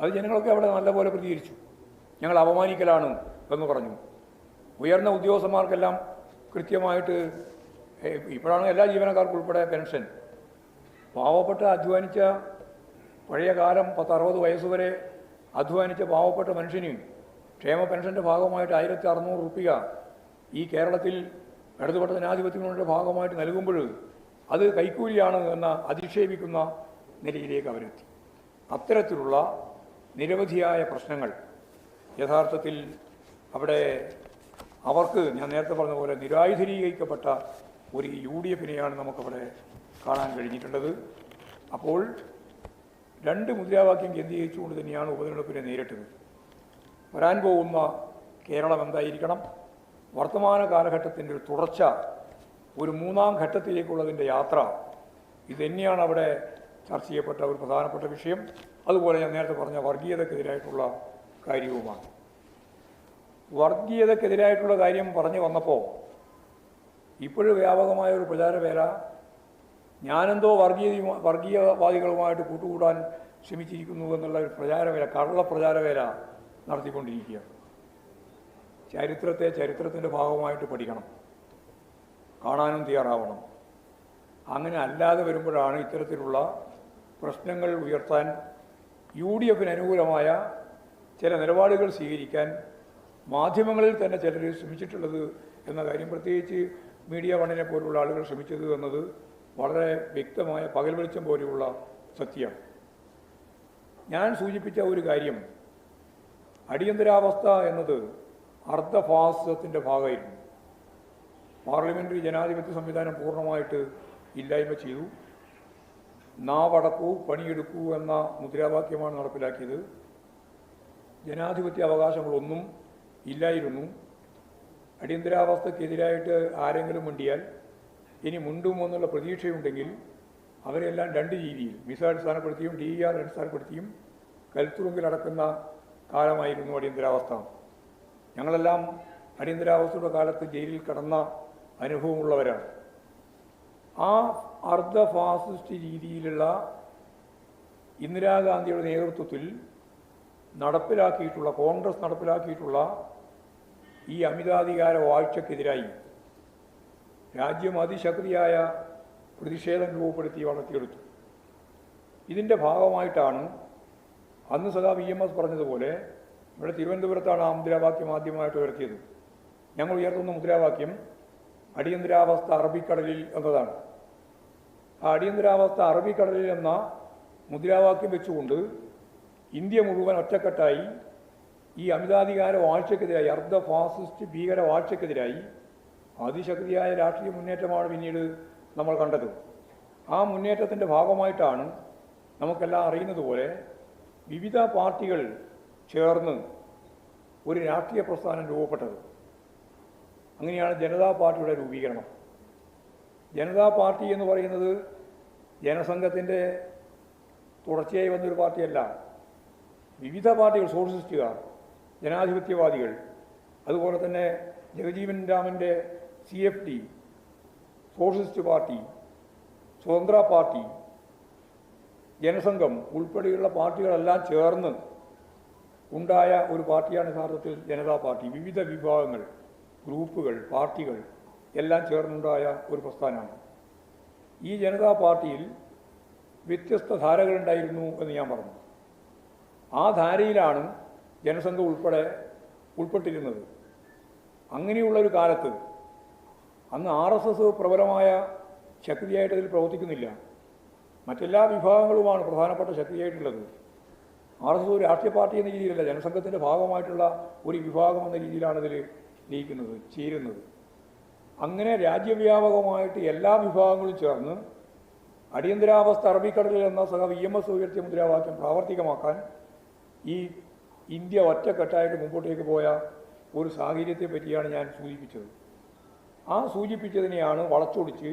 അത് ജനങ്ങളൊക്കെ അവിടെ നല്ലപോലെ പ്രതികരിച്ചു. ഞങ്ങൾ അപമാനിക്കലാണ് എന്ന് പറഞ്ഞു. ഉയർന്ന ഉദ്യോഗസ്ഥന്മാർക്കെല്ലാം കൃത്യമായിട്ട് ഇപ്പോഴാണ് എല്ലാ ജീവനക്കാർക്കും ഉൾപ്പെടെ പെൻഷൻ. പാവപ്പെട്ട അധ്വാനിച്ച പഴയ കാലം പത്ത് അറുപത് വയസ്സ് വരെ അധ്വാനിച്ച പാവപ്പെട്ട മനുഷ്യന് ക്ഷേമ പെൻഷന്റെ ഭാഗമായിട്ട് ആയിരത്തി അറുന്നൂറ് റുപ്യ ഈ കേരളത്തിൽ ഇടതുപെട്ട ജനാധിപത്യങ്ങളുടെ ഭാഗമായിട്ട് നൽകുമ്പോൾ അത് കൈക്കൂലിയാണ് എന്ന അധിക്ഷേപിക്കുന്ന നിലയിലേക്ക് അവരെത്തി. അത്തരത്തിലുള്ള നിരവധിയായ പ്രശ്നങ്ങൾ. യഥാർത്ഥത്തിൽ അവിടെ അവർക്ക് ഞാൻ നേരത്തെ പറഞ്ഞ പോലെ നിരായുധരീകരിക്കപ്പെട്ട ഒരു യു ഡി എഫിനെയാണ് നമുക്കവിടെ കാണാൻ കഴിഞ്ഞിട്ടുള്ളത്. അപ്പോൾ രണ്ട് മുദ്രാവാക്യം കേന്ദ്രീകരിച്ചുകൊണ്ട് തന്നെയാണ് ഉപതെരഞ്ഞെടുപ്പിനെ നേരിട്ടത്. വരാൻ പോകുന്ന കേരളം എന്തായിരിക്കണം? വർത്തമാന കാലഘട്ടത്തിന്റെ ഒരു തുടർച്ച ഒരു മൂന്നാം ഘട്ടത്തിലേക്കുള്ളതിന്റെ യാത്ര ഇത് തന്നെയാണ് അവിടെ ചർച്ച ചെയ്യപ്പെട്ട ഒരു പ്രധാനപ്പെട്ട വിഷയം. അതുപോലെ ഞാൻ നേരത്തെ പറഞ്ഞ വർഗീയതക്കെതിരായിട്ടുള്ള കാര്യവുമാണ്. വർഗീയതക്കെതിരായിട്ടുള്ള കാര്യം പറഞ്ഞു വന്നപ്പോൾ ഇപ്പോഴും വ്യാപകമായ ഒരു പ്രചാരവേല ഞാനെന്തോ വർഗീയ വർഗീയവാദികളുമായിട്ട് കൂട്ടുകൂടാൻ ശ്രമിച്ചിരിക്കുന്നു എന്നുള്ള ഒരു പ്രചാരവേല കള്ള പ്രചാരവേല നടത്തിക്കൊണ്ടിരിക്കുക ചരിത്രത്തെ ചരിത്രത്തിന്റെ ഭാഗമായിട്ട് പഠിക്കണം. കാണാനും തയ്യാറാവണം. അങ്ങനെ അല്ലാതെ വരുമ്പോഴാണ് ഇത്തരത്തിലുള്ള പ്രശ്നങ്ങൾ ഉയർത്താൻ യു ഡി എഫിന് അനുകൂലമായ ചില നിലപാടുകൾ സ്വീകരിക്കാൻ മാധ്യമങ്ങളിൽ തന്നെ ചിലർ ശ്രമിച്ചിട്ടുള്ളത് എന്ന കാര്യം പ്രത്യേകിച്ച് മീഡിയ വണ്ണിനെ പോലുള്ള ആളുകൾ ശ്രമിച്ചത് എന്നത് വളരെ വ്യക്തമായ പകൽ വെളിച്ചം പോലെയുള്ള സത്യമാണ്. ഞാൻ സൂചിപ്പിച്ച ഒരു കാര്യം അടിയന്തരാവസ്ഥ എന്നത് അർദ്ധഫാസിസത്തിന്റെ ഭാഗമായിരുന്നു. പാർലമെന്ററി ജനാധിപത്യ സംവിധാനം പൂർണമായിട്ട് ഇല്ലായ്മ ചെയ്തു. നാവടക്കൂ പണിയെടുക്കൂ എന്ന മുദ്രാവാക്യമാണ് നടപ്പിലാക്കിയത്. ജനാധിപത്യ അവകാശങ്ങളൊന്നും ഇല്ലായിരുന്നു. അടിയന്തരാവസ്ഥക്കെതിരായിട്ട് ആരെങ്കിലും മിണ്ടിയാൽ ഇനി മുണ്ടുമോ എന്നുള്ള പ്രതീക്ഷയുണ്ടെങ്കിൽ അവരെല്ലാം രണ്ട് രീതിയിൽ വിസ അടിസ്ഥാനപ്പെടുത്തിയും ഡി ആർ അടിസ്ഥാനപ്പെടുത്തിയും കൽത്തുറുങ്കിലടക്കുന്ന കാലമായിരുന്നു അടിയന്തരാവസ്ഥ. ഞങ്ങളെല്ലാം അടിയന്തരാവസ്ഥയുടെ കാലത്ത് ജയിലിൽ കടന്ന അനുഭവമുള്ളവരാണ്. ആ അർദ്ധ ഫാസിസ്റ്റ് രീതിയിലുള്ള ഇന്ദിരാഗാന്ധിയുടെ നേതൃത്വത്തിൽ നടപ്പിലാക്കിയിട്ടുള്ള കോൺഗ്രസ് നടപ്പിലാക്കിയിട്ടുള്ള ഈ അമിതാധികാര വാഴ്ചക്കെതിരായി രാജ്യം അതിശക്തിയായ പ്രതിഷേധം രൂപപ്പെടുത്തി വളർത്തിയെടുത്തു. ഇതിന്റെ ഭാഗമായിട്ടാണ് അന്ന് സദാ വി എം എസ് പറഞ്ഞതുപോലെ ഇവിടെ തിരുവനന്തപുരത്താണ് ആ മുദ്രാവാക്യം ആദ്യമായിട്ട് ഉയർത്തിയത്. ഞങ്ങൾ ഉയർത്തുന്ന മുദ്രാവാക്യം അടിയന്തരാവസ്ഥ അറബിക്കടലിൽ എന്നതാണ്. അടിയന്തരാവസ്ഥ അറബിക്കടലിൽ എന്ന മുദ്രാവാക്യം വെച്ചുകൊണ്ട് ഇന്ത്യ മുഴുവൻ ഒറ്റക്കെട്ടായി ഈ അമിതാധികാര വാഴ്ചക്കെതിരായി അർദ്ധ ഫാസിസ്റ്റ് ഭീകര വാഴ്ചക്കെതിരായി അതിശക്തിയായ രാഷ്ട്രീയ മുന്നേറ്റമാണ് പിന്നീട് നമ്മൾ കണ്ടത്. ആ മുന്നേറ്റത്തിന്റെ ഭാഗമായിട്ടാണ് നമുക്കെല്ലാം അറിയുന്നത് പോലെ വിവിധ പാർട്ടികൾ ചേർന്ന് ഒരു രാഷ്ട്രീയ പ്രസ്ഥാനം രൂപപ്പെട്ടത്. അങ്ങനെയാണ് ജനതാ പാർട്ടിയുടെ രൂപീകരണം. ജനതാ പാർട്ടി എന്ന് പറയുന്നത് ജനസംഘത്തിന്റെ തുടർച്ചയായി വന്നൊരു പാർട്ടിയല്ല. വിവിധ പാർട്ടികൾ സോഷ്യലിസ്റ്റുകാർ ജനാധിപത്യവാദികൾ അതുപോലെ തന്നെ ജഗജീവൻ രാമന്റെ C F D socialist party Swatantra party ജനസംഘം ഉൾപ്പെടെയുള്ള പാർട്ടികളെല്ലാം ചേർന്ന് ഉണ്ടായ ഒരു പാർട്ടിയാണ് യഥാർത്ഥത്തിൽ ജനതാ പാർട്ടി. വിവിധ വിഭാഗങ്ങൾ ഗ്രൂപ്പുകൾ പാർട്ടികൾ എല്ലാം ചേർന്നുണ്ടായ ഒരു പ്രസ്ഥാനമാണ്. ഈ ജനതാ പാർട്ടിയിൽ വ്യത്യസ്ത ധാരകളുണ്ടായിരുന്നു എന്ന് ഞാൻ പറഞ്ഞു. ആ ധാരയിലാണ് ജനസംഘം ഉൾപ്പെടെ ഉൾപ്പെട്ടിരുന്നത്. അങ്ങനെയുള്ള ഒരു കാലത്ത് അന്ന് ആർ എസ് എസ് പ്രബലമായ ശക്തിയായിട്ട് അതിൽ പ്രവർത്തിക്കുന്നില്ല. മറ്റെല്ലാ വിഭാഗങ്ങളുമാണ് പ്രധാനപ്പെട്ട ശക്തിയായിട്ടുള്ളത്. ആർ എസ് എസ് ഒരു രാഷ്ട്രീയ പാർട്ടി എന്ന രീതിയിലല്ല ജനസംഘത്തിന്റെ ഭാഗമായിട്ടുള്ള ഒരു വിഭാഗം എന്ന രീതിയിലാണ് ഇതിൽ ലയിക്കുന്നത് ചേരുന്നത്. അങ്ങനെ രാജ്യവ്യാപകമായിട്ട് എല്ലാ വിഭാഗങ്ങളും ചേർന്ന് അടിയന്തരാവസ്ഥ അറബിക്കടലിൽ എന്ന സഹ വി എം എസ് ഉയർത്തിയ മുദ്രാവാക്യം പ്രാവർത്തികമാക്കാൻ ഈ ഇന്ത്യ ഒറ്റക്കെട്ടായിട്ട് മുമ്പോട്ടേക്ക് പോയ ഒരു സാഹചര്യത്തെ പറ്റിയാണ് ഞാൻ സൂചിപ്പിച്ചത്. ആ സൂചിപ്പിച്ചതിനെയാണ് വളച്ചൊടിച്ച്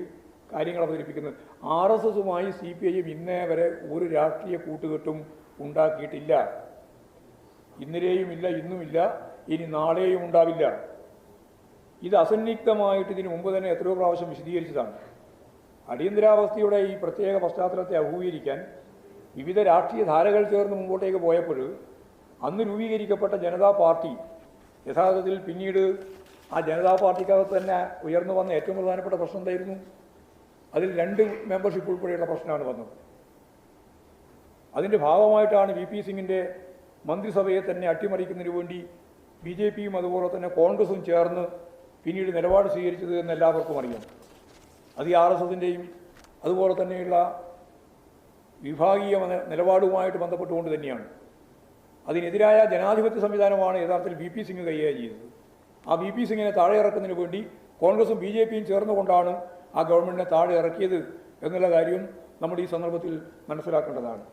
കാര്യങ്ങൾ അവതരിപ്പിക്കുന്നത്. ആർ എസ് എസുമായി സി പി ഐയും ഇന്നേ വരെ ഒരു രാഷ്ട്രീയ കൂട്ടുകെട്ടും ഉണ്ടാക്കിയിട്ടില്ല. ഇന്നലെയും ഇല്ല ഇന്നുമില്ല ഇനി നാളെയും ഉണ്ടാവില്ല. ഇത് അസന്നിഗ്ധമായിട്ട് ഇതിനു മുമ്പ് തന്നെ എത്രയോ പ്രാവശ്യം വിശദീകരിച്ചതാണ്. അടിയന്തരാവസ്ഥയുടെ ഈ പ്രത്യേക പശ്ചാത്തലത്തെ അഭിമുഖീകരിക്കാൻ വിവിധ രാഷ്ട്രീയ ധാരകൾ ചേർന്ന് മുമ്പോട്ടേക്ക് പോയപ്പോൾ അന്ന് രൂപീകരിക്കപ്പെട്ട ജനതാ പാർട്ടി യഥാർത്ഥത്തിൽ പിന്നീട് ആ ജനതാ പാർട്ടിക്കകത്ത് തന്നെ ഉയർന്നു വന്ന ഏറ്റവും പ്രധാനപ്പെട്ട പ്രശ്നം എന്തായിരുന്നു? അതിൽ രണ്ട് മെമ്പർഷിപ്പ് ഉൾപ്പെടെയുള്ള പ്രശ്നമാണ് വന്നത്. അതിന്റെ ഭാഗമായിട്ടാണ് വി പി സിംഗിന്റെ മന്ത്രിസഭയെ തന്നെ അട്ടിമറിക്കുന്നതിന് വേണ്ടി ബി ജെ പിയും അതുപോലെ തന്നെ കോൺഗ്രസും ചേർന്ന് പിന്നീട് നിലപാട് സ്വീകരിച്ചത് എന്ന് എല്ലാവർക്കും അറിയാം. അത് ആർ എസ് എസിന്റെയും അതുപോലെ തന്നെയുള്ള വിഭാഗീയ നിലപാടുമായിട്ട് ബന്ധപ്പെട്ടുകൊണ്ട് തന്നെയാണ്. അതിനെതിരായ ജനാധിപത്യ സംവിധാനമാണ് യഥാർത്ഥത്തിൽ വി പി സിംഗ് കൈകാര്യം ചെയ്തത്. ആ വി പി സിംഗിനെ താഴെ ഇറക്കുന്നതിന് വേണ്ടി കോൺഗ്രസും ബി ജെ പിയും ചേർന്നുകൊണ്ടാണ് ആ ഗവൺമെന്റിനെ താഴെ ഇറക്കിയത് എന്നുള്ള കാര്യം നമ്മുടെ ഈ സന്ദർഭത്തിൽ മനസ്സിലാക്കേണ്ടതാണ്.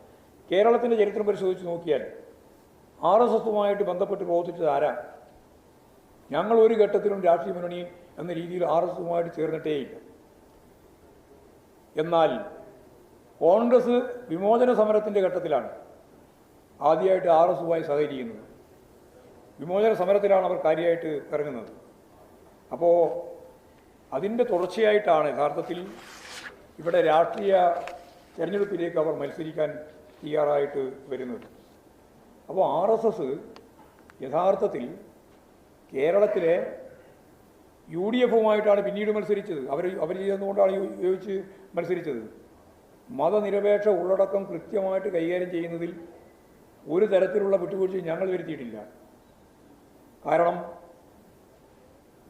കേരളത്തിന്റെ ചരിത്രം പരിശോധിച്ച് നോക്കിയാൽ ആർ എസ് എസുമായിട്ട് ബന്ധപ്പെട്ട് പ്രവർത്തിച്ചത് ആരാ? ഞങ്ങൾ ഒരു ഘട്ടത്തിലും രാഷ്ട്രീയ മുന്നണി എന്ന രീതിയിൽ ആർ എസ് എസുമായിട്ട് ചേർന്നിട്ടേയില്ല എന്നാൽ കോൺഗ്രസ് വിമോചന സമരത്തിന്റെ ഘട്ടത്തിലാണ് ആദ്യമായിട്ട് ആർ എസുമായി സഹകരിക്കുന്നത്. വിമോചന സമരത്തിലാണ് അവർ കാര്യമായിട്ട് ഇറങ്ങുന്നത്. അപ്പോൾ അതിന്റെ തുടർച്ചയായിട്ടാണ് യഥാർത്ഥത്തിൽ ഇവിടെ രാഷ്ട്രീയ തെരഞ്ഞെടുപ്പിലേക്ക് അവർ മത്സരിക്കാൻ തയ്യാറായിട്ട് വരുന്നത്. അപ്പോൾ ആർ എസ് എസ് യഥാർത്ഥത്തിൽ കേരളത്തിലെ യു ഡി എഫുമായിട്ടാണ് പിന്നീട് മത്സരിച്ചത്. അവർ അവർ ചെയ്യുന്നതുകൊണ്ടാണ് ഉപയോഗിച്ച് മത്സരിച്ചത്. മതനിരപേക്ഷ ഉള്ളടക്കം കൃത്യമായിട്ട് കൈകാര്യം ചെയ്യുന്നതിൽ ഒരു തരത്തിലുള്ള വിട്ടുവീഴ്ചയും ഞങ്ങൾ വരുത്തിയിട്ടില്ല. കാരണം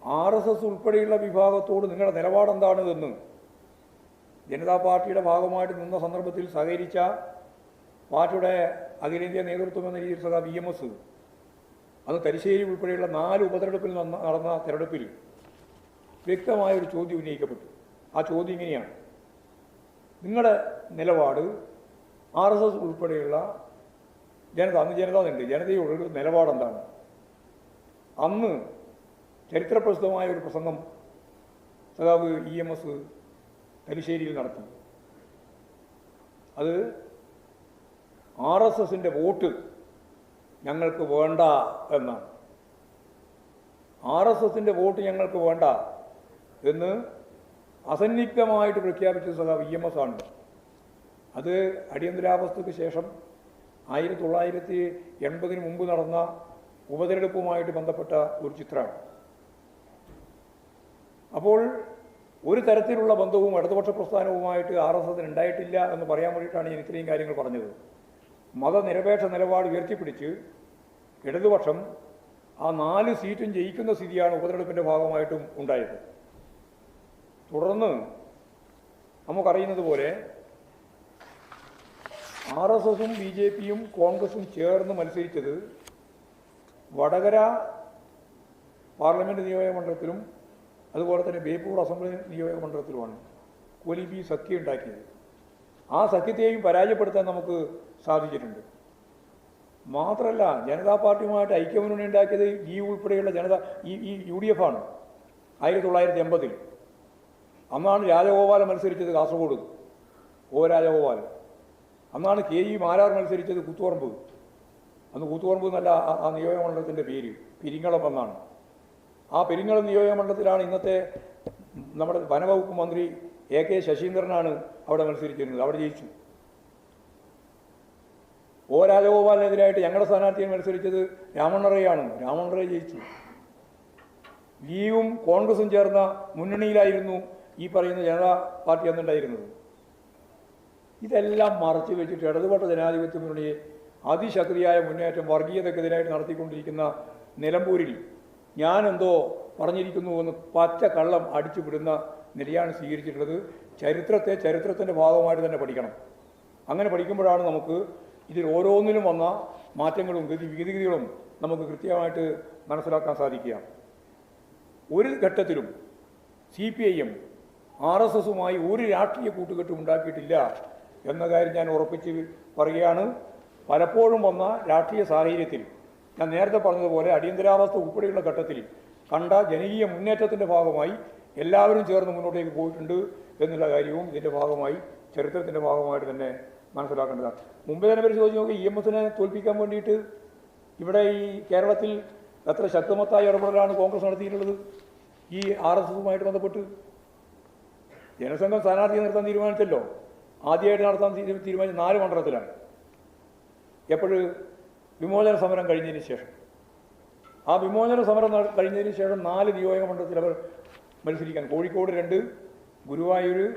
ആർ എസ് എസ് ഉൾപ്പെടെയുള്ള വിഭാഗത്തോട് നിങ്ങളുടെ നിലപാടെന്താണ് എന്ന് ജനതാ പാർട്ടിയുടെ ഭാഗമായിട്ട് നിന്ന സന്ദർഭത്തിൽ സഹകരിച്ച പാർട്ടിയുടെ അഖിലേന്ത്യാ നേതൃത്വം എന്ന രീതിയിൽ സദാ ബി എം എസ് അന്ന് തലശ്ശേരി ഉൾപ്പെടെയുള്ള നാല് ഉപതെരഞ്ഞെടുപ്പിൽ നടന്ന തെരഞ്ഞെടുപ്പിൽ വ്യക്തമായ ഒരു ചോദ്യം ഉന്നയിക്കപ്പെട്ടു. ആ ചോദ്യം ഇങ്ങനെയാണ്. നിങ്ങളുടെ നിലപാട് ആർ എസ് എസ് ഉൾപ്പെടെയുള്ള ജനത അന്ന് ജനത ഉണ്ട്. ജനതയോടൊരു നിലപാടെന്താണ്? അന്ന് ചരിത്രപ്രസിദ്ധമായ ഒരു പ്രസംഗം സഖാവ് ഇ എം എസ് തലശ്ശേരിയിൽ നടത്തി. അത് ആർ എസ് എസിന്റെ വോട്ട് ഞങ്ങൾക്ക് വേണ്ട എന്നാണ്. ആർ എസ് എസിന്റെ വോട്ട് ഞങ്ങൾക്ക് വേണ്ട എന്ന് അസന്നിഗ്ധമായിട്ട് പ്രഖ്യാപിച്ച സഖാവ് ഇ എം എസ് ആണ്. അത് അടിയന്തരാവസ്ഥയ്ക്ക് ശേഷം ആയിരത്തി തൊള്ളായിരത്തി എൺപതിന് മുമ്പ് നടന്ന ഉപതെരഞ്ഞെടുപ്പുമായിട്ട് ബന്ധപ്പെട്ട ഒരു ചിത്രമാണ്. അപ്പോൾ ഒരു തരത്തിലുള്ള ബന്ധവും ഇടതുപക്ഷ പ്രസ്ഥാനവുമായിട്ട് ആർ എസ് എസിന് ഉണ്ടായിട്ടില്ല എന്ന് പറയാൻ വേണ്ടിയിട്ടാണ് ഞാൻ ഇത്രയും കാര്യങ്ങൾ പറഞ്ഞത്. മതനിരപേക്ഷ നിലപാട് ഉയർത്തിപ്പിടിച്ച് ഇടതുപക്ഷം ആ നാല് സീറ്റും ജയിക്കുന്ന സ്ഥിതിയാണ് ഉപതെരഞ്ഞെടുപ്പിന്റെ ഭാഗമായിട്ടും ഉണ്ടായത്. തുടർന്ന് നമുക്കറിയുന്നത് പോലെ ആർ എസ് എസും ബി ജെ പിയും കോൺഗ്രസും ചേർന്ന് മത്സരിച്ചത് വടകര പാർലമെന്റ് നിയോജക മണ്ഡലത്തിലും അതുപോലെ തന്നെ ബേപ്പൂർ അസംബ്ലി നിയോജക മണ്ഡലത്തിലുമാണ് കോലിബി സഖ്യം ഉണ്ടാക്കിയത്. ആ സഖ്യത്തെയും പരാജയപ്പെടുത്താൻ നമുക്ക് സാധിച്ചിട്ടുണ്ട്. മാത്രമല്ല ജനതാ പാർട്ടിയുമായിട്ട് ഐക്യമുന്നണി ഉണ്ടാക്കിയത് ഈ ഉൾപ്പെടെയുള്ള ജനത ഈ ഈ യു ഡി എഫ് ആണ് ആയിരത്തി തൊള്ളായിരത്തി എൺപതിൽ. അന്നാണ് രാജഗോപാലൻ മത്സരിച്ചത് കാസർഗോഡ് ഓ രാജഗോപാലൻ. അന്നാണ് കെ ഇ മാരാർ മത്സരിച്ചത് കൂത്തുപറമ്പ്. അന്ന് കൂത്തുപറമ്പ് എന്നല്ല ആ- നിയോജകമണ്ഡലത്തിന്റെ നിയോജക പേര് പിരിങ്ങളം എന്നാണ്. ആ പെരിങ്ങളം നിയോജകമണ്ഡലത്തിലാണ് ഇന്നത്തെ നമ്മുടെ വനവകുപ്പ് മന്ത്രി എ കെ ശശീന്ദ്രനാണ് അവിടെ മത്സരിച്ചിരുന്നത് അവിടെ ജയിച്ചു. ഒ രാജഗോപാലിനെതിരായിട്ട് ഞങ്ങളുടെ സ്ഥാനാർത്ഥിയെ മത്സരിച്ചത് രാമണ്ണറയാണ്. രാമണ്ണറയെ ജയിച്ചു. ലീഗും കോൺഗ്രസും ചേർന്ന മുന്നണിയിലായിരുന്നു ഈ പറയുന്ന ജനതാ പാർട്ടി അന്നുണ്ടായിരുന്നത്. ഇതെല്ലാം മറച്ചു വെച്ചിട്ട് ഇടതുപക്ഷ ജനാധിപത്യ മുന്നണിയെ അതിശക്തിയായ മുന്നേറ്റം വർഗീയതക്കെതിരായിട്ട് നടത്തിക്കൊണ്ടിരിക്കുന്ന നിലമ്പൂരിൽ ഞാനെന്തോ പറഞ്ഞിരിക്കുന്നു എന്ന് പച്ച കള്ളം അടിച്ചു വിടുന്ന നിലയാണ് സ്വീകരിച്ചിട്ടുള്ളത്. ചരിത്രത്തെ ചരിത്രത്തിന്റെ ഭാഗമായിട്ട് തന്നെ പഠിക്കണം. അങ്ങനെ പഠിക്കുമ്പോഴാണ് നമുക്ക് ഇതിൽ ഓരോന്നിലും വന്ന മാറ്റങ്ങളും ഗതി വിഗതികളും നമുക്ക് കൃത്യമായിട്ട് മനസ്സിലാക്കാൻ സാധിക്കുക. ഒരു ഘട്ടത്തിലും C P I M R S എസുമായി ഒരു രാഷ്ട്രീയ കൂട്ടുകെട്ടും ഉണ്ടാക്കിയിട്ടില്ല എന്ന കാര്യം ഞാൻ ഉറപ്പിച്ച് പറയുകയാണ്. പലപ്പോഴും വന്ന രാഷ്ട്രീയ സാഹചര്യത്തിൽ ഞാൻ നേരത്തെ പറഞ്ഞതുപോലെ അടിയന്തരാവസ്ഥ ഉൾപ്പെടെയുള്ള ഘട്ടത്തിൽ കണ്ട ജനകീയ മുന്നേറ്റത്തിന്റെ ഭാഗമായി എല്ലാവരും ചേർന്ന് മുന്നോട്ടേക്ക് പോയിട്ടുണ്ട് എന്നുള്ള കാര്യവും ഇതിന്റെ ഭാഗമായി ചരിത്രത്തിന്റെ ഭാഗമായിട്ട് തന്നെ മനസ്സിലാക്കേണ്ടതാണ് മുമ്പ് തന്നെ പരിശോധിച്ച് നോക്കി ഇ എം എസിനെ തോൽപ്പിക്കാൻ വേണ്ടിയിട്ട് ഇവിടെ ഈ കേരളത്തിൽ എത്ര ശക്തമത്തായ ഇടപെടലാണ് കോൺഗ്രസ് നടത്തിയിട്ടുള്ളത്? ഈ ആർ എസ് എസുമായിട്ട് ബന്ധപ്പെട്ട്. ജനസംഘം സ്ഥാനാർത്ഥിയെ നിർത്താൻ തീരുമാനിച്ചല്ലോ. ആദ്യമായിട്ട് നടത്താൻ തീരുമാനിച്ച നാല് മണ്ഡലത്തിലാണ്. എപ്പോഴ് വിമോചന സമരം കഴിഞ്ഞതിന് ശേഷം. ആ വിമോചന സമരം കഴിഞ്ഞതിന് ശേഷം നാല് നിയോജക മണ്ഡലത്തിൽ അവർ മത്സരിക്കാൻ. കോഴിക്കോട് രണ്ട് ഗുരുവായൂർ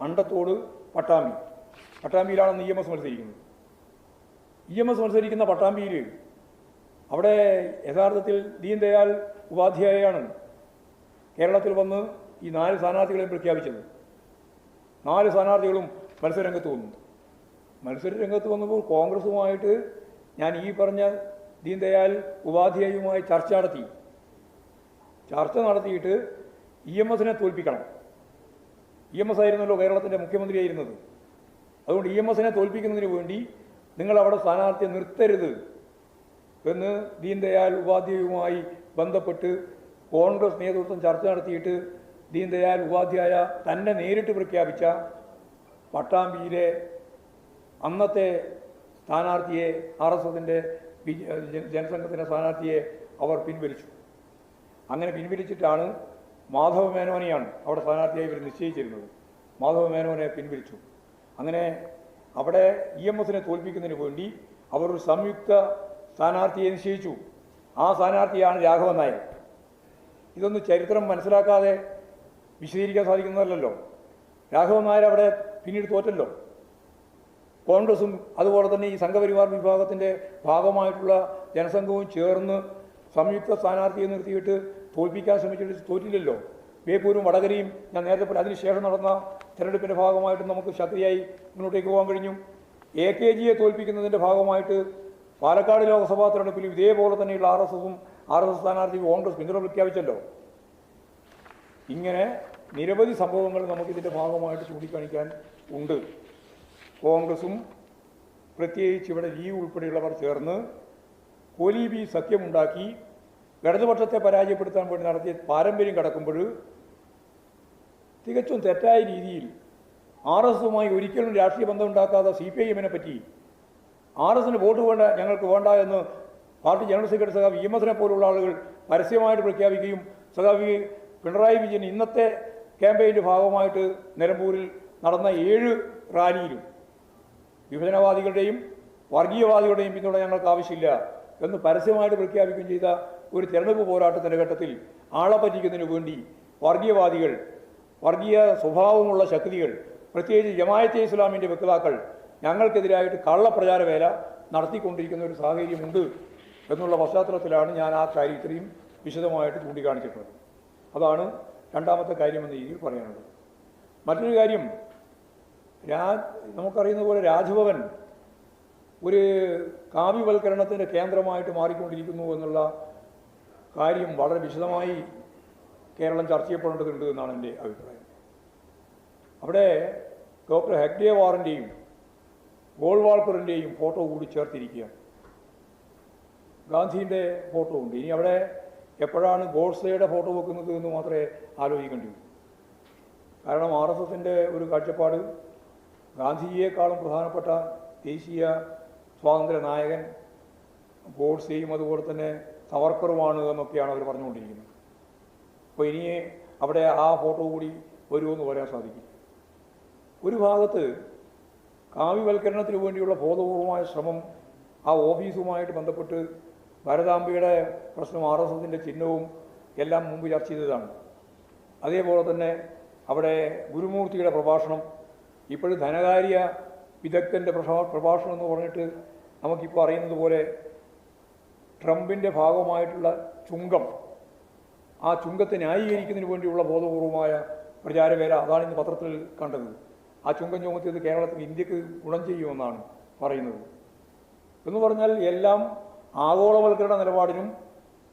അണ്ടത്തോട് പട്ടാമ്പി. പട്ടാമ്പിയിലാണ് ഇ എം എസ് മത്സരിക്കുന്നത്. ഇ എം എസ് മത്സരിക്കുന്ന പട്ടാമ്പിയിൽ അവിടെ യഥാർത്ഥത്തിൽ ദീൻദയാൽ ഉപാധ്യായയാണ് കേരളത്തിൽ വന്ന് ഈ നാല് സ്ഥാനാർത്ഥികളെയും പ്രഖ്യാപിച്ചത്. നാല് സ്ഥാനാർത്ഥികളും മത്സരരംഗത്ത് വന്നു. മത്സരരംഗത്ത് വന്നപ്പോൾ കോൺഗ്രസുമായിട്ട് ഞാൻ ഈ പറഞ്ഞ ദീൻദയാൽ ഉപാധ്യായുമായി ചർച്ച നടത്തി. ചർച്ച നടത്തിയിട്ട് ഇ എം എസിനെ തോൽപ്പിക്കണം. ഇ എം എസ് ആയിരുന്നല്ലോ കേരളത്തിന്റെ മുഖ്യമന്ത്രിയായിരുന്നത്. അതുകൊണ്ട് ഇ എം എസിനെ തോൽപ്പിക്കുന്നതിന് വേണ്ടി നിങ്ങൾ അവിടെ സ്ഥാനാർത്ഥിയെ നിർത്തരുത് എന്ന് ദീൻദയാൽ ഉപാധ്യായുമായി ബന്ധപ്പെട്ട് കോൺഗ്രസ് നേതൃത്വം ചർച്ച നടത്തിയിട്ട് ദീൻദയാൽ ഉപാധ്യായ തന്നെ നേരിട്ട് പ്രഖ്യാപിച്ച പട്ടാമ്പിയിലെ അന്നത്തെ സ്ഥാനാർത്ഥിയെ ആർ എസ് എസിന്റെ ജനസംഘത്തിന്റെ സ്ഥാനാർത്ഥിയെ അവർ പിൻവലിച്ചു. അങ്ങനെ പിൻവലിച്ചിട്ടാണ് മാധവ മേനോനെയാണ് അവിടെ സ്ഥാനാർത്ഥിയായി ഇവർ നിശ്ചയിച്ചിരുന്നത്. മാധവ മേനോനെ പിൻവലിച്ചു. അങ്ങനെ അവിടെ ഇ എം എസിനെ തോൽപ്പിക്കുന്നതിന് വേണ്ടി അവർ ഒരു സംയുക്ത സ്ഥാനാർത്ഥിയെ നിശ്ചയിച്ചു. ആ സ്ഥാനാർത്ഥിയാണ് രാഘവൻ നായർ. ഇതൊന്നും ചരിത്രം മനസ്സിലാക്കാതെ വിശദീകരിക്കാൻ സാധിക്കുന്നതല്ലല്ലോ. രാഘവൻ നായർ അവിടെ പിന്നീട് തോറ്റല്ലോ. കോൺഗ്രസും അതുപോലെ തന്നെ ഈ സംഘപരിവാർ വിഭാഗത്തിന്റെ ഭാഗമായിട്ടുള്ള ജനസംഘവും ചേർന്ന് സംയുക്ത സ്ഥാനാർത്ഥിയെ നിർത്തിയിട്ട് തോൽപ്പിക്കാൻ ശ്രമിച്ചിട്ട് തോറ്റില്ലല്ലോ. ബേപ്പൂരും വടകരയും ഞാൻ നേരത്തെ പോലെ അതിനുശേഷം നടന്ന തെരഞ്ഞെടുപ്പിന്റെ ഭാഗമായിട്ട് നമുക്ക് ശക്തിയായി മുന്നോട്ടേക്ക് പോകാൻ കഴിഞ്ഞു. എ കെ ജിയെ തോൽപ്പിക്കുന്നതിന്റെ ഭാഗമായിട്ട് പാലക്കാട് ലോക്സഭാ തെരഞ്ഞെടുപ്പിലും ഇതേപോലെ തന്നെയുള്ള ആർ എസ് എസും ആർ എസ് എസ് സ്ഥാനാർത്ഥി കോൺഗ്രസ് പിന്തുണ പ്രഖ്യാപിച്ചല്ലോ. ഇങ്ങനെ നിരവധി സംഭവങ്ങൾ നമുക്കിതിന്റെ ഭാഗമായിട്ട് ചൂണ്ടിക്കാണിക്കാൻ ഉണ്ട്. കോൺഗ്രസും പ്രത്യേകിച്ച് ഇവിടെ ലീവ് ഉൾപ്പെടെയുള്ളവർ ചേർന്ന് കോലീബി സഖ്യമുണ്ടാക്കി ഇടതുപക്ഷത്തെ പരാജയപ്പെടുത്താൻ വേണ്ടി നടത്തിയ പാരമ്പര്യം കടക്കുമ്പോൾ തികച്ചും തെറ്റായ രീതിയിൽ ആർ എസ് എസുമായി ഒരിക്കലും രാഷ്ട്രീയ ബന്ധം ഉണ്ടാക്കാത്ത സി പി ഐ എമ്മിനെ പറ്റി ആർ എസിന് വോട്ട് വേണ്ട ഞങ്ങൾക്ക് വേണ്ട എന്ന് പാർട്ടി ജനറൽ സെക്രട്ടറി സഖാവ് ഇ എം എസിനെ പോലുള്ള ആളുകൾ പരസ്യമായിട്ട് പ്രഖ്യാപിക്കുകയും സഖാവ് പിണറായി വിജയൻ ഇന്നത്തെ ക്യാമ്പയിന്റെ ഭാഗമായിട്ട് നിലമ്പൂരിൽ നടന്ന ഏഴ് റാലിയിലും വിഭജനവാദികളുടെയും വർഗീയവാദികളുടെയും പിന്തുണ ഞങ്ങൾക്ക് ആവശ്യമില്ല എന്ന് പരസ്യമായിട്ട് പ്രഖ്യാപിക്കുകയും ചെയ്ത ഒരു തെരഞ്ഞെടുപ്പ് പോരാട്ടത്തിന്റെ ഘട്ടത്തിൽ ആളെ പറ്റിക്കുന്നതിന് വേണ്ടി വർഗീയവാദികൾ വർഗീയ സ്വഭാവമുള്ള ശക്തികൾ പ്രത്യേകിച്ച് ജമായത്തെ ഇസ്ലാമിന്റെ വക്താക്കൾ ഞങ്ങൾക്കെതിരായിട്ട് കള്ളപ്രചാര വേല നടത്തിക്കൊണ്ടിരിക്കുന്ന ഒരു സാഹചര്യമുണ്ട് എന്നുള്ള പശ്ചാത്തലത്തിലാണ് ഞാൻ ആ കാര്യം ഇത്രയും വിശദമായിട്ട് ചൂണ്ടിക്കാണിച്ചിട്ടുള്ളത്. അതാണ് രണ്ടാമത്തെ കാര്യമെന്ന രീതിയിൽ പറയാനുള്ളത്. മറ്റൊരു കാര്യം രാ നമുക്കറിയുന്ന പോലെ രാജ്ഭവൻ ഒരു കാവ്യവൽക്കരണത്തിന്റെ കേന്ദ്രമായിട്ട് മാറിക്കൊണ്ടിരിക്കുന്നു എന്നുള്ള കാര്യം വളരെ വിശദമായി കേരളം ചർച്ച ചെയ്യപ്പെടേണ്ടതുണ്ട് എന്നാണ് എന്റെ അഭിപ്രായം. അവിടെ ഡോക്ടർ ഹെഗ്ഡേ വാറിന്റെയും ഗോൾവാൾക്കറിന്റെയും ഫോട്ടോ കൂടി ചേർത്തിരിക്കുകയാണ്. ഗാന്ധിന്റെ ഫോട്ടോ ഉണ്ട്. ഇനി അവിടെ എപ്പോഴാണ് ഗോഡ്സയുടെ ഫോട്ടോ വെക്കുന്നത് എന്ന് മാത്രമേ ആലോചിക്കേണ്ടി വരൂ. കാരണം ആർ എസ് എസിന്റെ ഒരു കാഴ്ചപ്പാട് ഗാന്ധിജിയെക്കാളും പ്രധാനപ്പെട്ട ദേശീയ സ്വാതന്ത്ര്യ നായകൻ ഗോഡ്സെയും അതുപോലെ തന്നെ സവർക്കറുമാണ് എന്നൊക്കെയാണ് അവർ പറഞ്ഞുകൊണ്ടിരിക്കുന്നത്. അപ്പോൾ ഇനി അവിടെ ആ ഫോട്ടോ കൂടി വരുമെന്ന് പറയാൻ സാധിക്കും. ഒരു ഭാഗത്ത് കാവ്യവൽക്കരണത്തിന് വേണ്ടിയുള്ള ബോധപൂർവമായ ശ്രമം ആ ഓഫീസുമായിട്ട് ബന്ധപ്പെട്ട് ഭാരതാംബയുടെ പ്രശ്നം ആർ എസ് എസിന്റെ ചിഹ്നവും എല്ലാം മുമ്പ് ചർച്ച ചെയ്തതാണ്. അതേപോലെ തന്നെ അവിടെ ഗുരുമൂർത്തിയുടെ പ്രഭാഷണം ഇപ്പോഴും ധനകാര്യ വിദഗ്ധന്റെ പ്രഭാ- പ്രഭാഷണം എന്ന് പറഞ്ഞിട്ട് നമുക്കിപ്പോൾ അറിയുന്നത് പോലെ ട്രംപിന്റെ ഭാഗമായിട്ടുള്ള ചുങ്കം ആ ചുങ്കത്തെ ന്യായീകരിക്കുന്നതിന് വേണ്ടിയുള്ള ബോധപൂർവമായ പ്രചാരവേല അതാണ് ഇന്ന് പത്രത്തിൽ കണ്ടത്. ആ ചുങ്കം ചുമത്തിയത് കേരളത്തിൽ ഇന്ത്യയ്ക്ക് ഗുണം ചെയ്യുമെന്നാണ് പറയുന്നത്. എന്ന് പറഞ്ഞാൽ എല്ലാം ആഗോളവൽക്കരണ നിലപാടിനും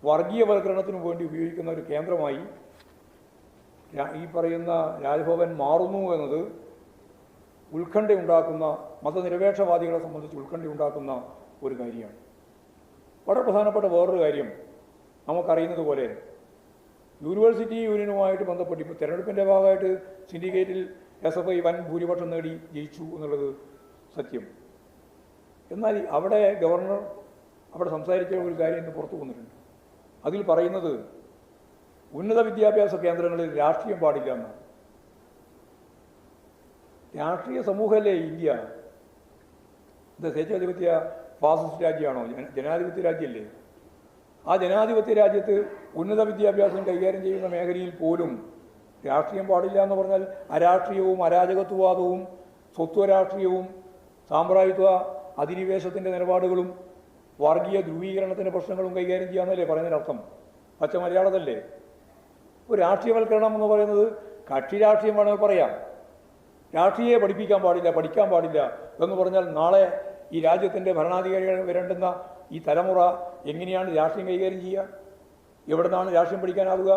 വർഗീയവൽക്കരണത്തിനും വേണ്ടി ഉപയോഗിക്കുന്ന ഒരു കേന്ദ്രമായി ഈ പറയുന്ന രാജ്ഭവൻ മാറുന്നു എന്നത് ഉത്കണ്ഠയുണ്ടാക്കുന്ന മതനിരപേക്ഷവാദികളെ സംബന്ധിച്ച് ഉത്കണ്ഠയുണ്ടാക്കുന്ന ഒരു കാര്യമാണ്. വളരെ പ്രധാനപ്പെട്ട വേറൊരു കാര്യം നമുക്കറിയുന്നത് പോലെ യൂണിവേഴ്സിറ്റി യൂണിയനുമായിട്ട് ബന്ധപ്പെട്ട് ഇപ്പോൾ തെരഞ്ഞെടുപ്പിന്റെ ഭാഗമായിട്ട് സിൻഡിക്കേറ്റിൽ എസ് എഫ് ഐ വൻ ഭൂരിപക്ഷം നേടി ജയിച്ചു എന്നുള്ളത് സത്യം. എന്നാൽ അവിടെ ഗവർണർ അവിടെ സംസാരിച്ച ഒരു കാര്യം ഇന്ന് പുറത്തു വന്നിട്ടുണ്ട്. അതിൽ പറയുന്നത് ഉന്നത വിദ്യാഭ്യാസ കേന്ദ്രങ്ങളിൽ രാഷ്ട്രീയം പാടില്ല എന്നാണ്. രാഷ്ട്രീയ സമൂഹമല്ലേ ഇന്ത്യ? ഇത് സ്വേച്ഛാധിപത്യ ഫാസിസ്റ്റ് രാജ്യമാണോ? ജനാധിപത്യ രാജ്യമല്ലേ? ആ ജനാധിപത്യ രാജ്യത്ത് ഉന്നത വിദ്യാഭ്യാസം കൈകാര്യം ചെയ്യുന്ന മേഖലയിൽ പോലും രാഷ്ട്രീയം പാടില്ല എന്ന് പറഞ്ഞാൽ അരാഷ്ട്രീയവും അരാജകത്വവാദവും സ്വത്വരാഷ്ട്രീയവും സാമ്രാജ്യത്വ അധിനിവേശത്തിന്റെ നിലപാടുകളും വർഗീയ ധ്രുവീകരണത്തിന്റെ പ്രശ്നങ്ങളും കൈകാര്യം ചെയ്യാമെന്നല്ലേ പറയുന്നതിനർത്ഥം? പച്ച മലയാളത്തല്ലേ ഇപ്പോൾ രാഷ്ട്രീയവൽക്കരണം എന്ന് പറയുന്നത് കക്ഷി രാഷ്ട്രീയം വേണമെങ്കിൽ പറയാം. രാഷ്ട്രീയെ പഠിപ്പിക്കാൻ പാടില്ല പഠിക്കാൻ പാടില്ല എന്ന് പറഞ്ഞാൽ നാളെ ഈ രാജ്യത്തിന്റെ ഭരണാധികാരികൾ വരേണ്ടുന്ന ഈ തലമുറ എങ്ങനെയാണ് രാഷ്ട്രീയം കൈകാര്യം ചെയ്യുക? എവിടെ നിന്നാണ് രാഷ്ട്രീയം പഠിക്കാനാവുക?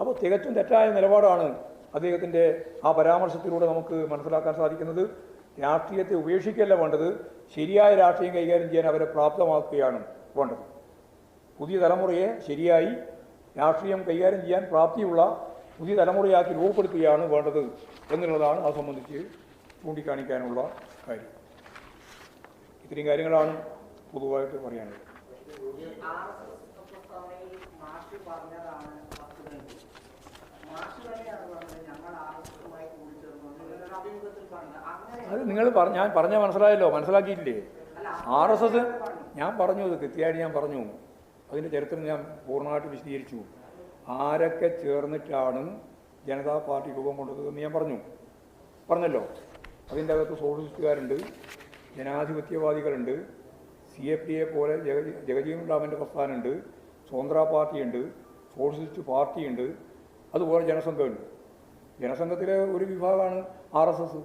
അപ്പോൾ തികച്ചും തെറ്റായ നിലപാടാണ് അദ്ദേഹത്തിന്റെ ആ പരാമർശത്തിലൂടെ നമുക്ക് മനസ്സിലാക്കാൻ സാധിക്കുന്നത്. രാഷ്ട്രീയത്തെ ഉപേക്ഷിക്കല്ല വേണ്ടത് ശരിയായ രാഷ്ട്രീയം കൈകാര്യം ചെയ്യാൻ അവരെ പ്രാപ്തമാക്കുകയാണ് വേണ്ടത്. പുതിയ തലമുറയെ ശരിയായി രാഷ്ട്രീയം കൈകാര്യം ചെയ്യാൻ പ്രാപ്തിയുള്ള പുതിയ തലമുറയാക്കി രൂപപ്പെടുത്തുകയാണ് വേണ്ടത് എന്നുള്ളതാണ് അത് സംബന്ധിച്ച് ചൂണ്ടിക്കാണിക്കാനുള്ള കാര്യം. ഇത്രയും കാര്യങ്ങളാണ് പൊതുവായിട്ട് പറയാനുള്ളത്. അത് നിങ്ങൾ പറഞ്ഞ ഞാൻ പറഞ്ഞ മനസ്സിലായല്ലോ മനസ്സിലാക്കിയില്ലേ ആർ എസ് എസ് ഞാൻ പറഞ്ഞു അത് കൃത്യമായിട്ട് ഞാൻ പറഞ്ഞു. അതിന്റെ ചരിത്രം ഞാൻ പൂർണമായിട്ട് വിശദീകരിച്ചു. ആരൊക്കെ ചേർന്നിട്ടാണ് ജനതാ പാർട്ടി രൂപം കൊണ്ടതെന്ന് ഞാൻ പറഞ്ഞു. പറഞ്ഞല്ലോ. അതിന്റെ അകത്ത് സോഷ്യലിസ്റ്റുകാരുണ്ട് ജനാധിപത്യവാദികളുണ്ട് സി എ പി എ പോലെ ജഗ ജഗജീവൻ റാമിന്റെ പ്രസ്ഥാനമുണ്ട് സ്വതന്ത്ര പാർട്ടിയുണ്ട് സോഷ്യലിസ്റ്റ് പാർട്ടിയുണ്ട് അതുപോലെ ജനസംഘമുണ്ട്. ജനസംഘത്തിലെ ഒരു വിഭാഗമാണ് ആർ എസ് എസ്.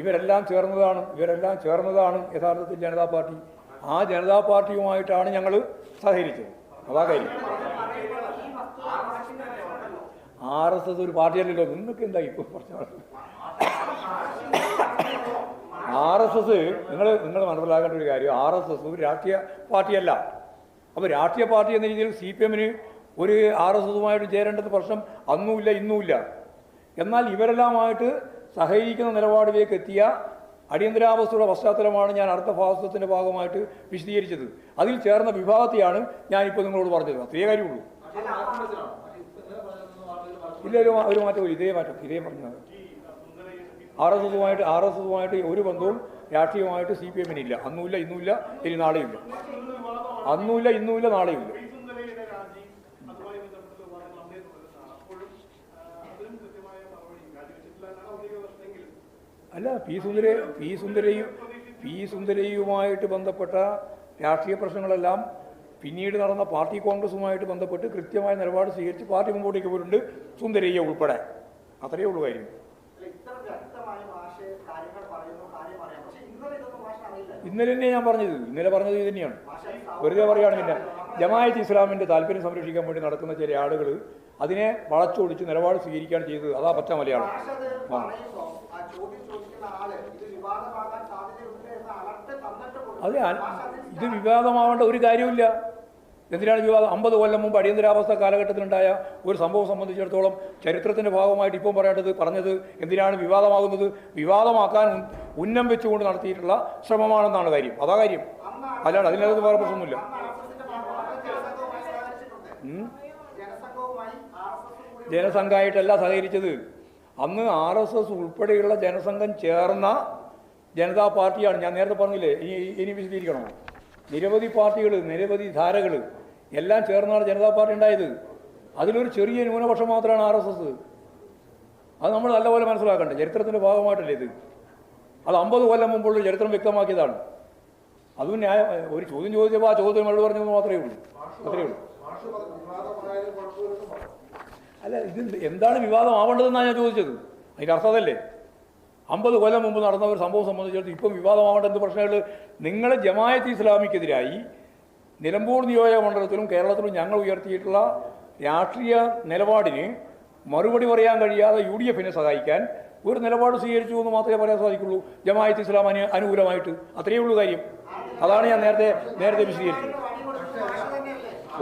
ഇവരെല്ലാം ചേർന്നതാണ് ഇവരെല്ലാം ചേർന്നതാണ് യഥാർത്ഥത്തിൽ ജനതാ പാർട്ടി. ആ ജനതാ പാർട്ടിയുമായിട്ടാണ് ഞങ്ങൾ സഹകരിച്ചത്. അതാ കാര്യം. ആർ എസ് എസ് ഒരു പാർട്ടിയല്ലല്ലോ. നിങ്ങൾക്ക് എന്താ ഇപ്പോൾ പറഞ്ഞാൽ ആർ എസ് എസ് നിങ്ങൾ നിങ്ങൾ മനസ്സിലാക്കേണ്ട ഒരു കാര്യം ആർ എസ് എസ് രാഷ്ട്രീയ പാർട്ടിയല്ല. അപ്പോൾ രാഷ്ട്രീയ പാർട്ടി എന്ന രീതിയിൽ സി പി എമ്മിന് ഒരു ആർ എസ് എസുമായിട്ട് ചേരേണ്ടത് പ്രശ്നം അന്നുമില്ല ഇന്നുമില്ല. എന്നാൽ ഇവരെല്ലാമായിട്ട് സഹകരിക്കുന്ന നിലപാടിലേക്ക് എത്തിയ അടിയന്തരാവസ്ഥയുടെ പശ്ചാത്തലമാണ് ഞാൻ അടുത്ത ഭാഗത്തിന്റെ ഭാഗമായിട്ട് വിശദീകരിച്ചത്. അതിൽ ചേർന്ന വിഭാഗത്തെയാണ് ഞാനിപ്പോൾ നിങ്ങളോട് പറഞ്ഞത്. അത്രയേ കാര്യമുള്ളൂ. ഇല്ല ഒരു മാറ്റവും ഇതേ മാറ്റം ഇതേ പറഞ്ഞത് ആർ എസ് എസുമായിട്ട് ആർ എസ് എസുമായിട്ട് ഒരു ബന്ധവും രാഷ്ട്രീയമായിട്ട് സി പി എമ്മിനില്ല. അന്നുമില്ല ഇന്നുമില്ല ഇനി നാളെയുമില്ല. അന്നുമില്ല ഇന്നുമില്ല ഔദ്യോഗിക അല്ല പി സുന്ദര പി സുന്ദരയും പി സുന്ദരയുമായിട്ട് ബന്ധപ്പെട്ട രാഷ്ട്രീയ പ്രശ്നങ്ങളെല്ലാം പിന്നീട് നടന്ന പാർട്ടി കോൺഗ്രസുമായിട്ട് ബന്ധപ്പെട്ട് കൃത്യമായ നിലപാട് സ്വീകരിച്ച് പാർട്ടി മുമ്പോട്ടേക്ക് പോയിട്ടുണ്ട് സുന്ദരയ്യ ഉൾപ്പെടെ. അത്രയേ ഉള്ളൂ കാര്യം. ഇന്നലെ ഞാൻ പറഞ്ഞത് ഇന്നലെ പറഞ്ഞത് ഇത് തന്നെയാണ്. വെറുതെ പറയുകയാണ് പിന്നെ. ജമായത്ത് ഇസ്ലാമിന്റെ താല്പര്യം സംരക്ഷിക്കാൻ വേണ്ടി നടക്കുന്ന ചില ആളുകൾ അതിനെ വളച്ചൊടിച്ച് നിലപാട് സ്വീകരിക്കുകയാണ് ചെയ്തത്. അതാ പച്ച മലയാളം. അതെ ഇത് വിവാദമാവേണ്ട ഒരു കാര്യമില്ല എന്തിനാണ് വിവാദം? അമ്പത് കൊല്ലം മുമ്പ് അടിയന്തരാവസ്ഥ കാലഘട്ടത്തിലുണ്ടായ ഒരു സംഭവം സംബന്ധിച്ചിടത്തോളം ചരിത്രത്തിന്റെ ഭാഗമായിട്ട് ഇപ്പം പറയേണ്ടത് പറഞ്ഞത് എന്തിനാണ് വിവാദമാകുന്നത്? വിവാദമാക്കാൻ ഉന്നം വെച്ചുകൊണ്ട് നടത്തിയിട്ടുള്ള ശ്രമമാണെന്നാണ് കാര്യം. അതാ കാര്യം. അല്ലാണ്ട് അതിനകത്ത് വേറെ പ്രശ്നമൊന്നുമില്ല. ജനസംഘമായിട്ടല്ല സഹകരിച്ചത്. അന്ന് ആർ എസ് എസ് ഉൾപ്പെടെയുള്ള ജനസംഘം ചേർന്ന ജനതാ പാർട്ടിയാണ്. ഞാൻ നേരത്തെ പറഞ്ഞില്ലേ ഇനി ഇനി വിശദീകരിക്കണോ? നിരവധി പാർട്ടികൾ നിരവധി ധാരകൾ എല്ലാം ചേർന്നാണ് ജനതാ പാർട്ടി ഉണ്ടായത്. അതിലൊരു ചെറിയ ന്യൂനപക്ഷം മാത്രമാണ് ആർ എസ് എസ്. അത് നമ്മൾ നല്ലപോലെ മനസ്സിലാക്കണ്ടേ. ചരിത്രത്തിന്റെ ഭാഗമായിട്ടല്ലേ ഇത്? അത് അമ്പത് കൊല്ലം മുമ്പുള്ള ചരിത്രം വ്യക്തമാക്കിയതാണ്. അതും ന്യായ ഒരു ചോദ്യം ചോദിച്ചപ്പോൾ ആ ചോദ്യം മറുപടി പറഞ്ഞത് മാത്രമേ ഉള്ളൂ. അത്രയേ ഉള്ളൂ. അല്ല ഇത് എന്താണ് വിവാദമാവേണ്ടതെന്നാണ് ഞാൻ ചോദിച്ചത്. അതിന്റെ അർത്ഥതല്ലേ അമ്പത് കൊല്ലം മുമ്പ് നടന്ന ഒരു സംഭവം സംബന്ധിച്ചിടത്തോളം ഇപ്പം വിവാദമാവേണ്ട എന്ത് പ്രശ്നങ്ങൾ നിങ്ങൾ ജമായത്ത് ഇസ്ലാമിക്കെതിരായി നിലമ്പൂർ നിയോജക മണ്ഡലത്തിലും കേരളത്തിലും ഞങ്ങൾ ഉയർത്തിയിട്ടുള്ള രാഷ്ട്രീയ നിലപാടിന് മറുപടി പറയാൻ കഴിയാതെ യു ഡി എഫിനെ സഹായിക്കാൻ ഒരു നിലപാട് സ്വീകരിച്ചു എന്ന് മാത്രമേ പറയാൻ സാധിക്കുള്ളൂ. ജമായത്ത് ഇസ്ലാമിന് അനുകൂലമായിട്ട്. അത്രയേ ഉള്ളൂ കാര്യം. അതാണ് ഞാൻ നേരത്തെ നേരത്തെ വിശദീകരിച്ചത്.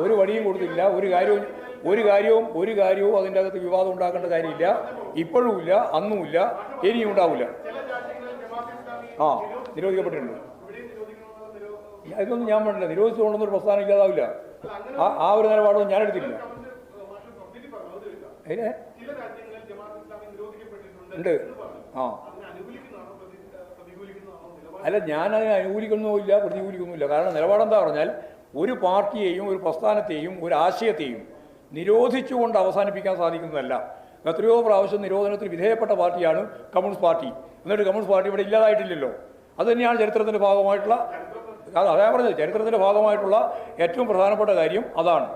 ഒരു വടിയും കൊടുത്തില്ല ഒരു കാര്യവും ഒരു കാര്യവും ഒരു കാര്യവും അതിന്റെ അകത്ത് വിവാദം ഉണ്ടാക്കേണ്ട കാര്യമില്ല. ഇപ്പോഴും ഇല്ല അന്നുമില്ല ഇനിയും ഉണ്ടാവില്ല. ആ നിരോധിക്കപ്പെട്ടിട്ടുണ്ട്. ഇതൊന്നും ഞാൻ പറഞ്ഞില്ല. നിരോധിച്ചുകൊണ്ടൊന്നും പ്രസ്ഥാനം ഇല്ലാതാവില്ല ആ ഒരു നിലപാടൊന്നും ഞാൻ എടുത്തില്ല ഉണ്ട്. ആ. അല്ല ഞാൻ അതിനെ അനുകൂലിക്കുന്നുമില്ല പ്രതികൂലിക്കുന്നുമില്ല കാരണം നിലപാടെന്താ പറഞ്ഞാൽ ഒരു പാർട്ടിയെയും ഒരു പ്രസ്ഥാനത്തെയും ഒരു ആശയത്തെയും നിരോധിച്ചുകൊണ്ട് അവസാനിപ്പിക്കാൻ സാധിക്കുന്നതല്ല. എത്രയോ പ്രാവശ്യം നിരോധനത്തിന് വിധേയപ്പെട്ട പാർട്ടിയാണ് കമ്മ്യൂണിസ്റ്റ് പാർട്ടി. എന്നിട്ട് കമ്മ്യൂണിസ്റ്റ് പാർട്ടി ഇവിടെ ഇല്ലാതായിട്ടില്ലല്ലോ. അതുതന്നെയാണ് ചരിത്രത്തിന്റെ ഭാഗമായിട്ടുള്ള അത് അതാ പറഞ്ഞത് ചരിത്രത്തിന്റെ ഭാഗമായിട്ടുള്ള ഏറ്റവും പ്രധാനപ്പെട്ട കാര്യം അതാണ്.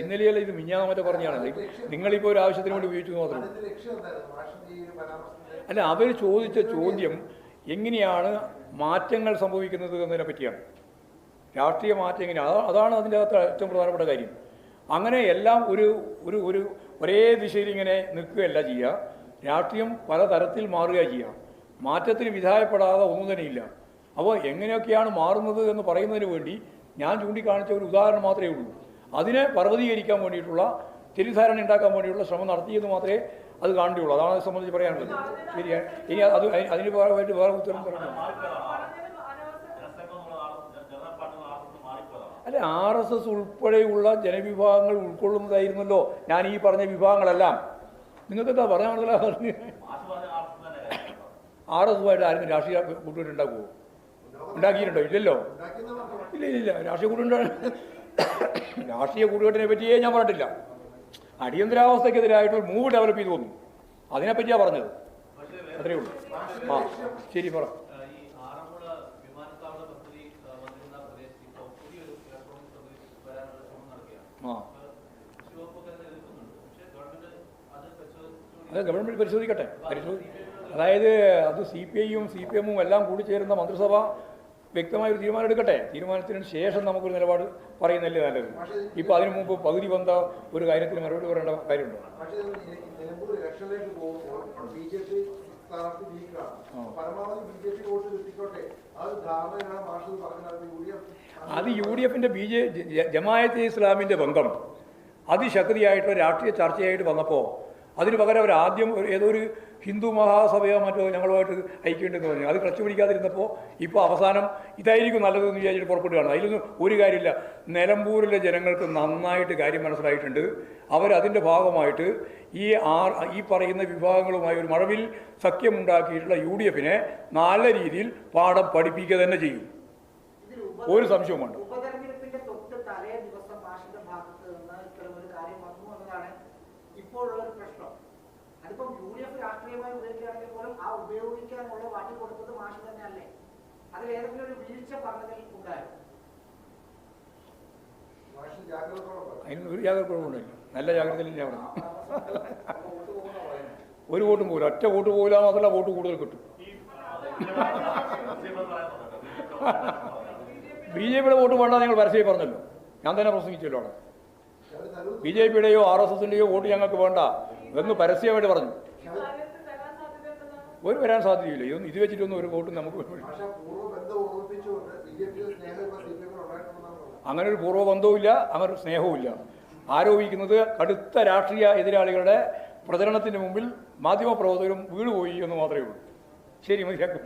ഇന്നലെയല്ല ഇത് മിഞ്ഞാന്ന് മറ്റേ പറഞ്ഞാണ് നിങ്ങളിപ്പോൾ ഒരു ആവശ്യത്തിന് വേണ്ടി ഉപയോഗിച്ചു പരാമർശത്തിന്റെ അല്ല അവർ ചോദിച്ച ചോദ്യം എങ്ങനെയാണ് മാറ്റങ്ങൾ സംഭവിക്കുന്നത് എന്നതിനെ പറ്റിയാണ്. രാഷ്ട്രീയ മാറ്റം എങ്ങനെയാണ് അതാണ് അതിന്റെ അകത്ത് ഏറ്റവും പ്രധാനപ്പെട്ട കാര്യം. അങ്ങനെ എല്ലാം ഒരു ഒരു ഒരു ഒരേ ദിശയിൽ ഇങ്ങനെ നിൽക്കുകയല്ല ചെയ്യുക. രാഷ്ട്രീയം പലതരത്തിൽ മാറുക ചെയ്യുക മാറ്റത്തിന് വിധായപ്പെടാതെ ഒന്നും തന്നെ ഇല്ല. അപ്പോൾ എങ്ങനെയൊക്കെയാണ് മാറുന്നത് എന്ന് പറയുന്നതിന് വേണ്ടി ഞാൻ ചൂണ്ടിക്കാണിച്ച ഒരു ഉദാഹരണം മാത്രമേ ഉള്ളൂ. അതിനെ പർവതീകരിക്കാൻ വേണ്ടിയിട്ടുള്ള തെറ്റിദ്ധാരണ ഉണ്ടാക്കാൻ വേണ്ടിയിട്ടുള്ള ശ്രമം നടത്തിയെന്ന് മാത്രമേ അത് കാണുകയുള്ളൂ. അതാണ് അത് സംബന്ധിച്ച് പറയാനുള്ളത്. ശരിയാണ് ഇനി അത് അതിന് അതിന് വേണ്ടി വേറെ ഉത്തരം പറഞ്ഞു അല്ല ആർ എസ് എസ് ഉൾപ്പെടെയുള്ള ജനവിഭാഗങ്ങൾ ഉൾക്കൊള്ളുന്നതായിരുന്നല്ലോ ഞാൻ ഈ പറഞ്ഞ വിഭാഗങ്ങളെല്ലാം. നിങ്ങൾക്ക് എന്താ പറയാനുള്ള ആർ എസ് ആയിട്ട് ആരും രാഷ്ട്രീയ കൂട്ടുകെട്ടുണ്ടാക്കുമോ ഉണ്ടാക്കിയിട്ടുണ്ടോ? ഇല്ലല്ലോ. ഇല്ല ഇല്ല രാഷ്ട്രീയ കൂട്ടുകെട്ടാണ് രാഷ്ട്രീയ കൂട്ടുകെട്ടിനെ പറ്റിയേ ഞാൻ പറഞ്ഞിട്ടില്ല. അടിയന്തരാവസ്ഥക്കെതിരായിട്ട് ഒരു മൂവ് ഡെവലപ്പ് ചെയ്തു വന്നു. അതിനെപ്പറ്റിയാണ് പറഞ്ഞത്. അത്രയേ ഉള്ളൂ. ആ ശരി പറ. ആ, അത് ഗവൺമെന്റ് പരിശോധിക്കട്ടെ. പരിശോധി അതായത് അത് സി പി ഐയും സി പി എമ്മും എല്ലാം കൂടി ചേരുന്ന മന്ത്രിസഭ വ്യക്തമായ ഒരു തീരുമാനം എടുക്കട്ടെ തീരുമാനത്തിന് ശേഷം നമുക്കൊരു നിലപാട് പറയുന്നല്ലേ നല്ലത്. ഇപ്പോൾ അതിനു മുമ്പ് പകുതി വന്ന ഒരു കാര്യത്തിന് മറുപടി പറയേണ്ട കാര്യമുണ്ടോ? അത് യു ഡി എഫിന്റെ ബി ജെ ജമാഅത്തെ ജമായത്തെ ഇസ്ലാമിന്റെ ബന്ധം അതിശക്തിയായിട്ടുള്ള രാഷ്ട്രീയ ചർച്ചയായിട്ട് വന്നപ്പോൾ അതിന് പകരം അവർ ആദ്യം ഏതോ ഒരു ഹിന്ദു മഹാസഭയോ മറ്റോ ഞങ്ങളുമായിട്ട് ഐക്യമുണ്ടെന്ന് പറഞ്ഞു. അത് ക്ലച്ച് പിടിക്കാതിരുന്നപ്പോൾ ഇപ്പോൾ അവസാനം ഇതായിരിക്കും നല്ലതെന്ന് വിചാരിച്ചിട്ട് പുറപ്പെടുകയാണ് അതിലൊന്നും ഒരു കാര്യമില്ല. നിലമ്പൂരിലെ ജനങ്ങൾക്ക് നന്നായിട്ട് കാര്യം മനസ്സിലായിട്ടുണ്ട്. അവരതിന്റെ ഭാഗമായിട്ട് ഈ ആർ ഈ പറയുന്ന വിഭാഗങ്ങളുമായി ഒരു മഴവിൽ സഖ്യമുണ്ടാക്കിയിട്ടുള്ള യു ഡി എഫിനെ നല്ല രീതിയിൽ പാഠം പഠിപ്പിക്കുക തന്നെ ചെയ്യും. ഒരു സംശയവും വേണ്ട. ഉപതെരഞ്ഞെടുപ്പിന്റെ തൊട്ട് തലേ ദിവസം മാഷിന്റെ ഭാഗത്ത് നിന്ന് ഇത്തരം ഒരു കാര്യം വന്നു എന്നതാണ് ഇപ്പോഴുള്ള ഒരു പ്രശ്നം അതിപ്പം യു ഡി എഫ് രാഷ്ട്രീയമായി ഉപയോഗിക്കുകയാണെങ്കിൽ പോലും ആ ഉപയോഗിക്കാനുള്ള വഴി കൊടുത്തത് മാഷ് തന്നെയല്ലേ? അതിൽ ഏതെങ്കിലും ഒരു വീഴ്ച പറഞ്ഞതിൽ ഉണ്ടായിരുന്നു അതിന് ഒരു ജാഗ്രത കുഴപ്പമുണ്ടില്ല നല്ല ജാഗ്രതയിൽ ഞാൻ ഒരു വോട്ടും പോകില്ല. ഒറ്റ വോട്ട് പോകില്ല മാത്രമല്ല വോട്ട് കൂടുതൽ കിട്ടും. ബി ജെ പിയുടെ വോട്ട് വേണ്ട നിങ്ങൾ പരസ്യമായി പറഞ്ഞല്ലോ. ഞാൻ തന്നെ പ്രസംഗിച്ചല്ലോ അവിടെ. ബി ജെ പിയുടെയോ ആർ എസ് എസിന്റെയോ വോട്ട് ഞങ്ങൾക്ക് വേണ്ട എന്ന് പരസ്യമായിട്ട് പറഞ്ഞു. ഒരു വരാൻ സാധ്യതയില്ല. ഇതൊന്നും ഇത് വെച്ചിട്ടൊന്നും ഒരു വോട്ടും നമുക്ക് അങ്ങനെ ഒരു പൂർവ ബന്ധവുമില്ല അങ്ങനെ ഒരു സ്നേഹവുമില്ല. ആരോപിക്കുന്നത് കടുത്ത രാഷ്ട്രീയ എതിരാളികളുടെ പ്രചരണത്തിന് മുമ്പിൽ മാധ്യമപ്രവർത്തകരും വീണുപോയി എന്ന് മാത്രമേ ഉള്ളൂ. ശരി മതിയാക്കും